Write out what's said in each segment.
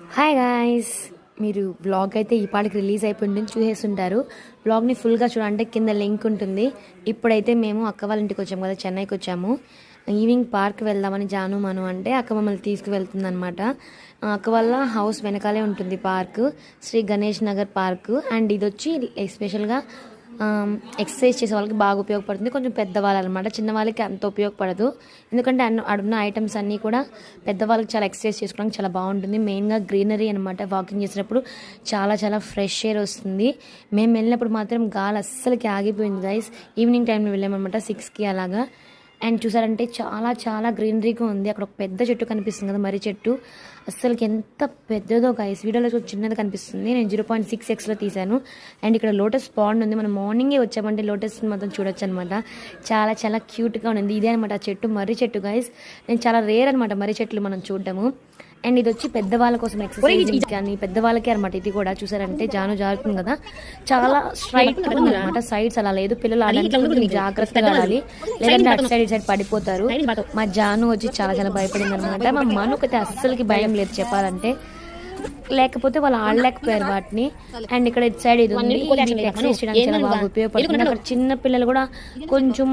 Hi guys మీరు blog అయితే ఈ పాటికి రిలీజ్ అయిపోయింది చూసేస్తుంటారు. బ్లాగ్ని ఫుల్గా చూడండి కింద లింక్ ఉంటుంది. ఇప్పుడైతే మేము అక్క వాళ్ళ ఇంటికి వచ్చాము కదా చెన్నైకి వచ్చాము. ఈవినింగ్ పార్క్ వెళ్దామని జాను మను అంటే అక్క మమ్మల్ని తీసుకువెళ్తుంది అనమాట అక్క వాళ్ళ హౌస్ వెనకాలే ఉంటుంది park Shri Ganesh Nagar park and ఇది వచ్చి ఎస్పెషల్గా ఎక్సర్సైజ్ చేసే వాళ్ళకి బాగా ఉపయోగపడుతుంది. కొంచెం పెద్దవాళ్ళు అనమాట చిన్నవాళ్ళకి అంత ఉపయోగపడదు. ఎందుకంటే అన్న అడున్న ఐటమ్స్ అన్నీ కూడా పెద్దవాళ్ళకి చాలా ఎక్సర్సైజ్ చేసుకోవడానికి చాలా బాగుంటుంది. మెయిన్గా గ్రీనరీ అనమాట వాకింగ్ చేసినప్పుడు చాలా చాలా ఫ్రెష్ ఎయిర్ వస్తుంది. మేము వెళ్ళినప్పుడు మాత్రం గాలి అస్సలకి ఆగిపోయింది గైస్ ఈవినింగ్ టైంలో వెళ్ళామన్నమాట సిక్స్కి అలాగా. అండ్ చూసారంటే చాలా చాలా గ్రీనరీగా ఉంది. అక్కడ ఒక పెద్ద చెట్టు కనిపిస్తుంది కదా మర్రి చెట్టు. అస్సలకి ఎంత పెద్దదో గైస్ వీడియోలో చిన్నది కనిపిస్తుంది. నేను జీరో పాయింట్ సిక్స్ ఎక్స్లో తీశాను. అండ్ ఇక్కడ లోటస్ పాండ్ ఉంది. మనం మార్నింగే వచ్చామంటే లోటస్ మొత్తం చూడొచ్చు అనమాట చాలా చాలా క్యూట్గా ఉంది ఇదే అనమాట ఆ చెట్టు మర్రి చెట్టు గైస్ నేను చాలా రేర్ అనమాట మర్రి చెట్లు మనం చూడటము అండ్ ఇది వచ్చి పెద్దవాళ్ళ కోసం ఎక్సర్సైజ్ కానీ పెద్దవాళ్ళకే అనమాట ఇది కూడా చూసారంటే జాను జారుతుంది కదా. చాలా స్ట్రైట్ అనమాట సైడ్స్ అలా లేదు. పిల్లలు ఆడడానికి జాగ్రత్తగా ఆడాలి. లేదంటే అటు సైడ్ ఇటు సైడ్ పడిపోతారు. మా జాను వచ్చి చాలా చాలా భయపడింది అనమాట మా మనుకైతే అస్సలకి భయం లేదు చెప్పాలంటే. లేకపోతే వాళ్ళు ఆడలేకపోయారు వాటిని. అండ్ ఇక్కడ ఇటు సైడ్ ఇది ఉంది. చేయడానికి చాలా బాగా ఉపయోగపడుతుంది. అక్కడ చిన్న పిల్లలు కూడా కొంచెం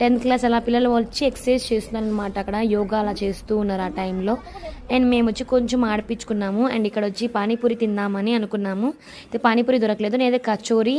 టెన్త్ క్లాస్ అలా పిల్లలు వచ్చి ఎక్సర్సైజ్ చేస్తున్నారు అనమాట అక్కడ యోగా అలా చేస్తూ ఉన్నారు ఆ టైంలో అండ్ మేము వచ్చి కొంచెం ఆడిపించుకున్నాము. అండ్ ఇక్కడ వచ్చి పానీపూరి తిందామని అనుకున్నాము. అయితే పానీపూరి దొరకలేదు. నేనైతే కచోరీ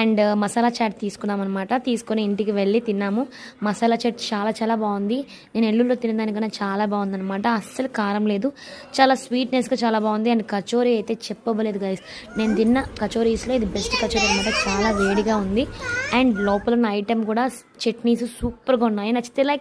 అండ్ uh, మసాలా చాట్ తీసుకున్నాం అనమాట తీసుకొని ఇంటికి వెళ్ళి తిన్నాము. మసాలా చాట్ చాలా చాలా బాగుంది. నేను ఎల్లుల్లో తినడానికన్నా చాలా బాగుంది అనమాట అస్సలు కారం లేదు. చాలా స్వీట్నెస్గా చాలా బాగుంది. అండ్ కచోరీ అయితే చెప్పబలేదు గైస్ నేను తిన్న కచోరీస్లో ఇది బెస్ట్ కచోరీ అనమాట చాలా వేడిగా ఉంది. అండ్ లోపల ఉన్న ఐటెం కూడా చట్నీస్ సూపర్గా ఉన్నాయి. నచ్చితే లైక్